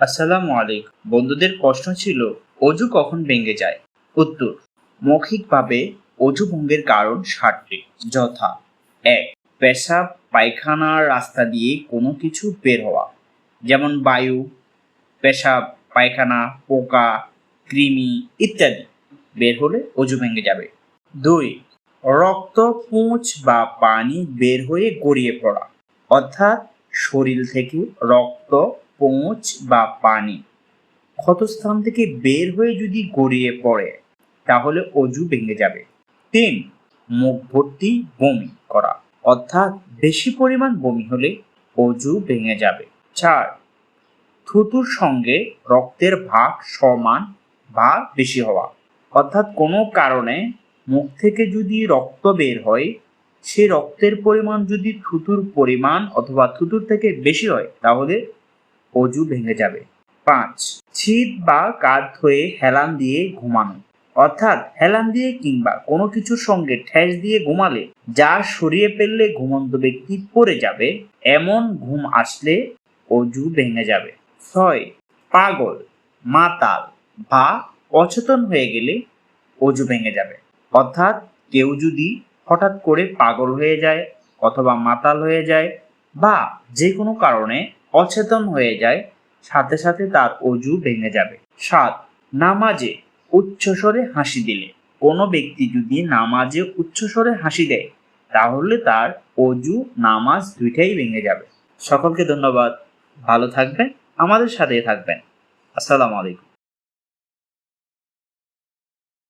আসসালামু আলাইকুম। বন্ধুদের প্রশ্ন ছিল, অজু কখন ভেঙে যায়? উত্তর, মৌখিকভাবে অজু ভঙ্গের কারণ ষাটটি যথা, এক, পেশাব পায়খানার রাস্তা দিয়ে কোনো কিছু বের হওয়া। যেমন বায়ু, পেশাব, পায়খানা, পোকা, কৃমি ইত্যাদি। বের হলে অজু ভেঙে যাবে। দুই, রক্ত পুঁজ বা পানি বের হয়ে গড়িয়ে পড়া। অর্থাৎ শরীর থেকে রক্ত পৌঁছ বা পানি। ক্ষতস্থান থেকে বের হয়ে যদি গড়িয়ে পড়ে, তাহলে অজু ভেঙে যাবে। তিন, মুখ ভর্তি বমি করা। অর্থাৎ বেশি পরিমাণ বমি হলে অজু ভেঙে যাবে। চার, থুতুর সঙ্গে রক্তের ভাগ সমান বা বেশি হওয়া। অর্থাৎ কোনো কারণে মুখ থেকে যদি রক্ত বের হয়, সে রক্তের পরিমাণ যদি থুতুর পরিমাণ অথবা থুতুর থেকে বেশি হয়, তাহলে অজু ভেঙে যাবে। পাঁচ শীত বা কাঁধ হয়ে হেলান দিয়ে ঘুমানো। অর্থাৎ হেলান দিয়ে কিংবা কোনো কিছুর সঙ্গে ঠেস দিয়ে ঘুমালে যা সরিয়ে ফেললে ঘুমন্ত ব্যক্তি পড়ে যাবে, এমন ঘুম আসলে অজু ভেঙে যাবে। ছয়, পাগল, মাতাল বা অচেতন হয়ে গেলে অজু ভেঙে যাবে। অর্থাৎ কেউ যদি হঠাৎ করে পাগল হয়ে যায় অথবা মাতাল হয়ে যায় বা যে কোনো কারণে অচেতন হয়ে যায়, সাথে সাথে তার অজু ভেঙে যাবে। সাত, নামাজে উচ্চস্বরে হাসি দিলে। কোনো ব্যক্তি যদি নামাজে উচ্চস্বরে হাসি দেয়, তাহলে তার অজু, নামাজ দুইটাই ভেঙে যাবে। সকলকে ধন্যবাদ। ভালো থাকবেন, আমাদের সাথেই থাকবেন। আসসালামু আলাইকুম।